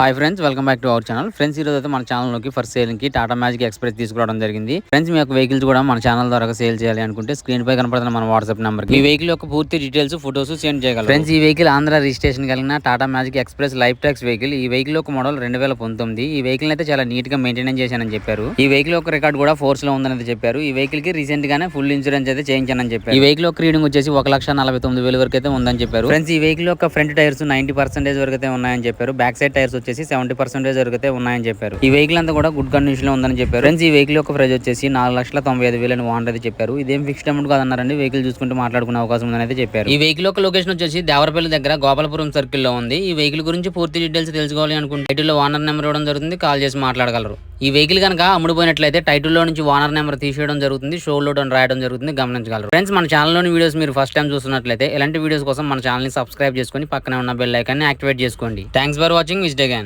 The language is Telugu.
Hi friends welcome back to our channel friends ఈ రోజు అయితే మన ఛానల్లోకి ఫర్ సేలింగ్కి టాటా మ్యాజిక్ ఎక్స్ప్రెస్ తీసుకురావడం జరిగింది. ఫ్రెండ్స్ మీ యొక్క వెహికల్స్ కూడా మన ఛానల్ ద్వారా సేల్ చేయాలి అనుకుంటే స్క్రీన్ పై కనపడుతున్న మన వాట్సాప్ నెంబర్ ఈ వెహికల్ యొక్క పూర్తి డీటెయిల్స్ ఫోటోస్ సెండ్ చేయగలరు. ఫ్రెండ్స్ ఈ వెహికల్ ఆంధ్ర రిజిస్ట్రేషన్ కలిగిన Tata magic express life tax vehicle ఈ వెహికల్ యొక్క మోడల్ రెండు వేల పంతొమ్మిది. ఈ వెహికల్ అయితే చాలా నీట్గా మెయింటైన్ చేశానని చెప్పారు. ఈ వెహికల్ యొక్క రికార్డ్ కూడా ఫోర్స్లో ఉందని చెప్పారు. ఈ వెహికల్కి రీసెంట్ గానే ఫుల్ ఇన్సూరెన్స్ అయితే చేయించానని చెప్పారు. ఈ వెహికల్ యొక్క రీడింగ్ వచ్చేసి ఒక లక్ష నలభై తొమ్మిది వేల వరకు అయితే ఉందని చెప్పారు. ఫ్రెండ్స్ ఈ వెహికల్ యొక్క ఫ్రంట్ టైర్స్ నైన్టీ పర్సెంటేజ్ వరకు అయితే ఉన్నాయని చెప్పారు. బ్యాక్ సైడ్ టైర్స్ వచ్చేసి సెవెంటీ పర్సెంటేజ్ వరకు ఉన్నాయని చెప్పారు. ఈ వెహికల్ అంతా కూడా గుడ్ కండిషన్లో ఉందని చెప్పారు. ఫ్రెండ్స్ ఈ వెహికల్ యొక్క ప్రైస్ వచ్చేసి నాలుగు లక్షల తొంభై ఐదు వేలని ఓనర్ అయితే చెప్పారు. ఇదేం ఫిక్స్డ్ అమౌంట్ కాదన్నారండి? వెహికల్ చూసుకుంటే మాట్లాడుకునే అవకాశం ఉందని అయితే చెప్పారు. ఈ వెహికల్ యొక్క లొకేషన్ వచ్చేసి దేవరపల్లి దగ్గర గోపాలపురం సర్కిల్లో ఉంది. ఈ వెహికల్ గురించి పూర్తి డీటెయిల్స్ తెలుసుకోవాలి అనుకుంటే వీటిలో ఓనర్ నెంబర్ ఇవ్వడం జరుగుతుంది. కాల్ చేసి మాట్లాడగలరు. ఈ వెహికల్ కనుక అమ్ముడుపోయినట్లయితే టైటిల్లో నుంచి ఓనర్ నెంబర్ తీసేయడం జరుగుతుంది షో లోడ్ అని రాయడం జరుగుతుంది గమనించగలరు. ఫ్రెండ్స్ మన ఛానల్లోని వీడియోస్ మీరు ఫస్ట్ టైం చూస్తున్నట్లయితే ఇలాంటి వీడియోస్ కోసం మన ఛానల్ని సబ్స్క్రైబ్ చేసుకొని పక్కనే ఉన్న బెల్ ఐకాన్ని యాక్టివేట్ చేసుకోండి. థ్యాంక్స్ ఫర్ వాచింగ్ విజ్ అగైన్